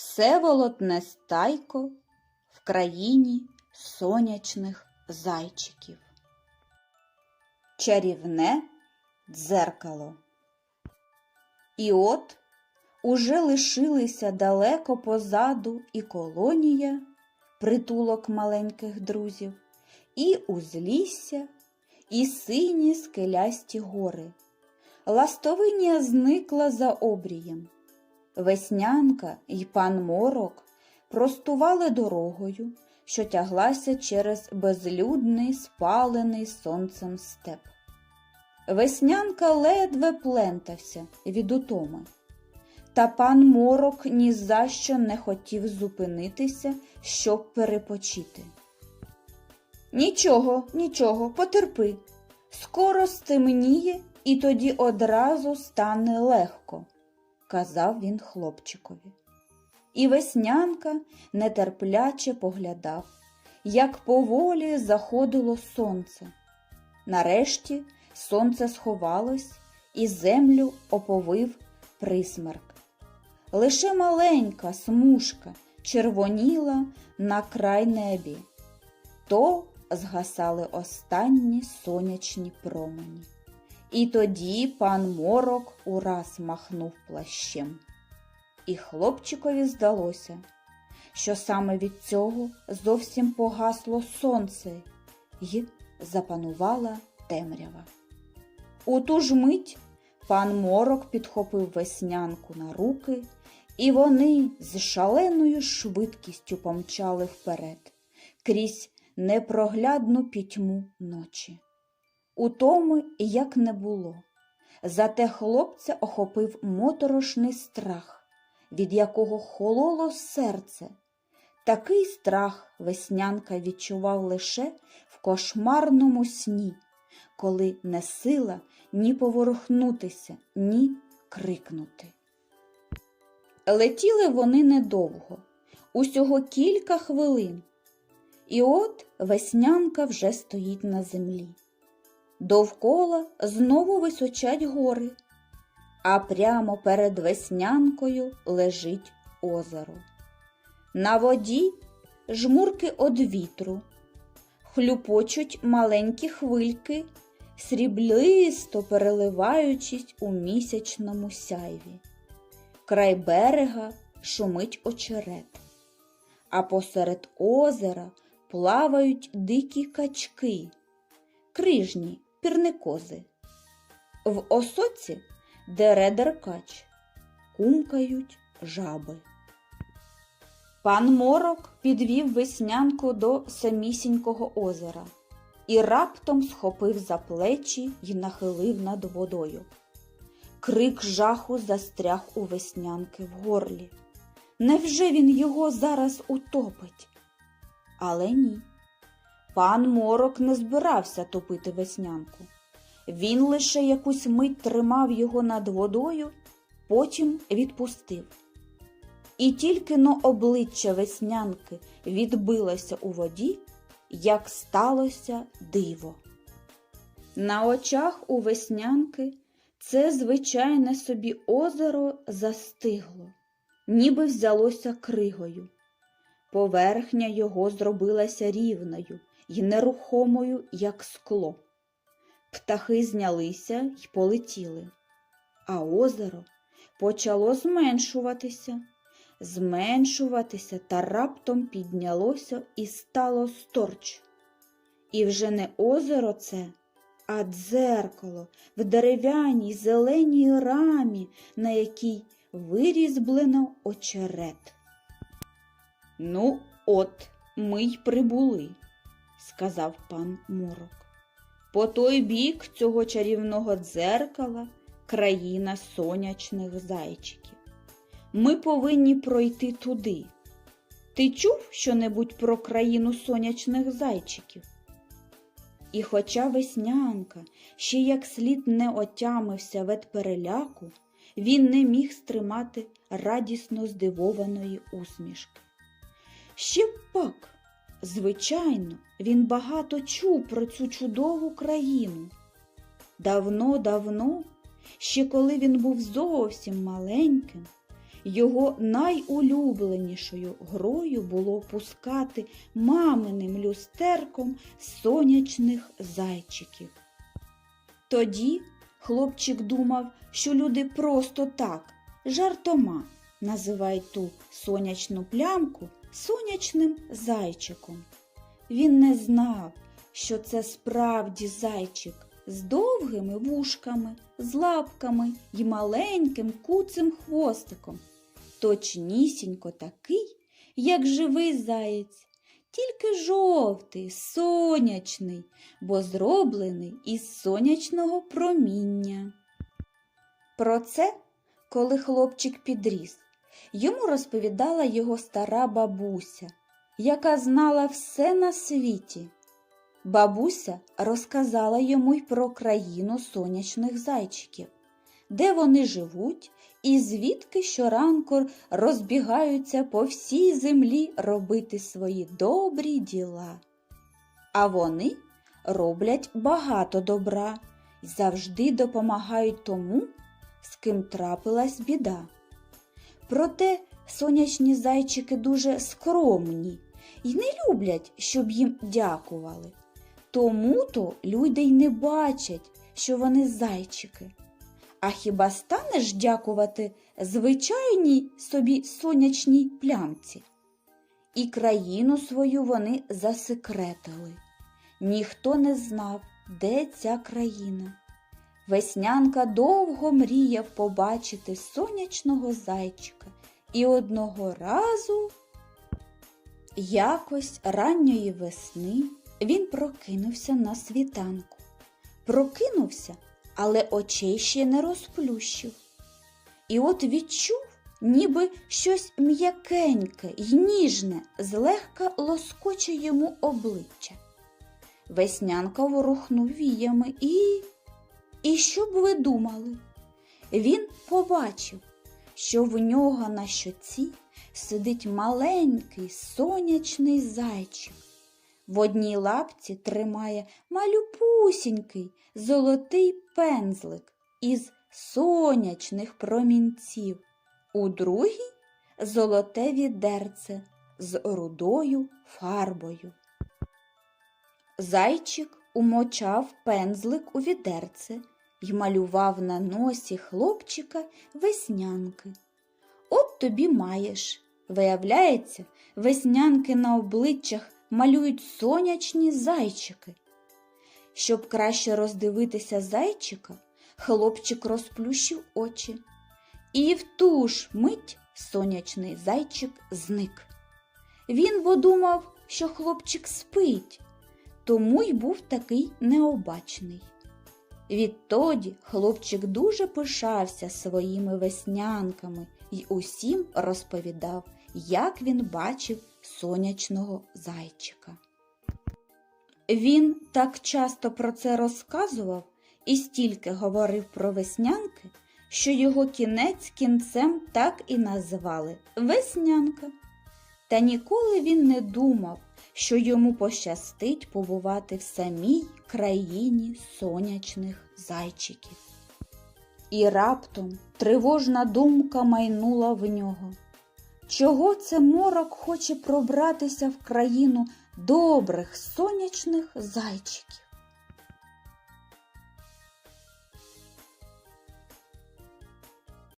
Всеволод Нестайко в країні сонячних зайчиків. Чарівне дзеркало. І от уже лишилися далеко позаду і колонія, притулок маленьких друзів, і узлісся, і сині скелясті гори. Ластовинія зникла за обрієм. Веснянка й пан Морок простували дорогою, що тяглася через безлюдний, спалений сонцем степ. Веснянка ледве плентався від утоми. Та пан Морок ні за що не хотів зупинитися, щоб перепочити. Нічого, нічого, потерпи. Скоро стемніє, і тоді одразу стане легко, казав він хлопчикові. І веснянка нетерпляче поглядав, як поволі заходило сонце. Нарешті сонце сховалось, і землю оповив присмерк. Лише маленька смужка червоніла на край небі. То згасали останні сонячні промені. І тоді пан Морок ураз махнув плащем. І хлопчикові здалося, що саме від цього зовсім погасло сонце й запанувала темрява. У ту ж мить пан Морок підхопив веснянку на руки, і вони з шаленою швидкістю помчали вперед, крізь непроглядну пітьму ночі. Утоми як не було. Зате хлопця охопив моторошний страх, від якого хололо серце. Такий страх веснянка відчував лише в кошмарному сні, коли не сила ні поворухнутися, ні крикнути. Летіли вони недовго, усього кілька хвилин. І от веснянка вже стоїть на землі. Довкола знову височать гори, а прямо перед веснянкою лежить озеро. На воді жмурки од вітру, хлюпочуть маленькі хвильки, сріблисто переливаючись у місячному сяйві. Край берега шумить очерет, а посеред озера плавають дикі качки, крижні пірникози. В осоці дере деркач, кумкають жаби. Пан Морок підвів веснянку до самісінького озера і раптом схопив за плечі й нахилив над водою. Крик жаху застряг у веснянки в горлі. Невже він його зараз утопить? Але ні. Пан Морок не збирався топити веснянку. Він лише якусь мить тримав його над водою, потім відпустив. І тільки но обличчя веснянки відбилося у воді, як сталося диво. На очах у веснянки це звичайне собі озеро застигло, ніби взялося кригою. Поверхня його зробилася рівною й нерухомою, як скло. Птахи знялися й полетіли, а озеро почало зменшуватися, зменшуватися та раптом піднялося і стало сторч. І вже не озеро це, а дзеркало в дерев'яній зеленій рамі, на якій вирізблено очерет. Ну, от ми й прибули, сказав пан Морок. По той бік цього чарівного дзеркала країна сонячних зайчиків. Ми повинні пройти туди. Ти чув щонебудь про країну сонячних зайчиків? І хоча веснянка ще як слід не отямився від переляку, він не міг стримати радісно здивованої усмішки. Ще пак, звичайно, він багато чув про цю чудову країну. Давно-давно, ще коли він був зовсім маленьким, Його найулюбленішою грою було пускати маминим люстерком сонячних зайчиків. Тоді хлопчик думав, що люди просто так, жартома, називають ту сонячну плямку сонячним зайчиком. Він не знав, що це справді зайчик з довгими вушками, з лапками й маленьким куцим хвостиком, точнісінько такий, як живий заєць, тільки жовтий, сонячний, бо зроблений із сонячного проміння. Про це, коли хлопчик підріс, йому розповідала його стара бабуся, яка знала все на світі. Бабуся розказала йому й про країну сонячних зайчиків, де вони живуть і звідки щоранку розбігаються по всій землі робити свої добрі діла. А вони роблять багато добра і завжди допомагають тому, з ким трапилась біда. Проте сонячні зайчики дуже скромні і не люблять, щоб їм дякували. Тому-то люди й не бачать, що вони зайчики. А хіба станеш дякувати звичайній собі сонячній плямці? І країну свою вони засекретили. Ніхто не знав, де ця країна. Веснянка довго мріяв побачити сонячного зайчика, і одного разу, якось ранньої весни, він прокинувся на світанку. Прокинувся, але очей ще не розплющив. І от відчув, ніби щось м'якеньке й ніжне злегка лоскоче йому обличчя. Веснянка ворухнув віями і. І що б ви думали? Він побачив, що в нього на щоці сидить маленький сонячний зайчик. В одній лапці тримає малюпусінький золотий пензлик із сонячних промінців, у другій золоте відерце з рудою фарбою. Зайчик умочав пензлик у відерце й малював на носі хлопчика веснянки. От тобі маєш. Виявляється, веснянки на обличчях малюють сонячні зайчики. Щоб краще роздивитися зайчика, хлопчик розплющив очі. І в ту ж мить сонячний зайчик зник. Він бо думав, що хлопчик спить, тому й був такий необачний. Відтоді хлопчик дуже пишався своїми веснянками й усім розповідав, як він бачив сонячного зайчика. Він так часто про це розказував і стільки говорив про веснянки, що його кінець кінцем так і назвали Веснянка. Та ніколи він не думав, що йому пощастить побувати в самій країні сонячних зайчиків. І раптом тривожна думка майнула в нього. Чого це морок хоче пробратися в країну добрих сонячних зайчиків?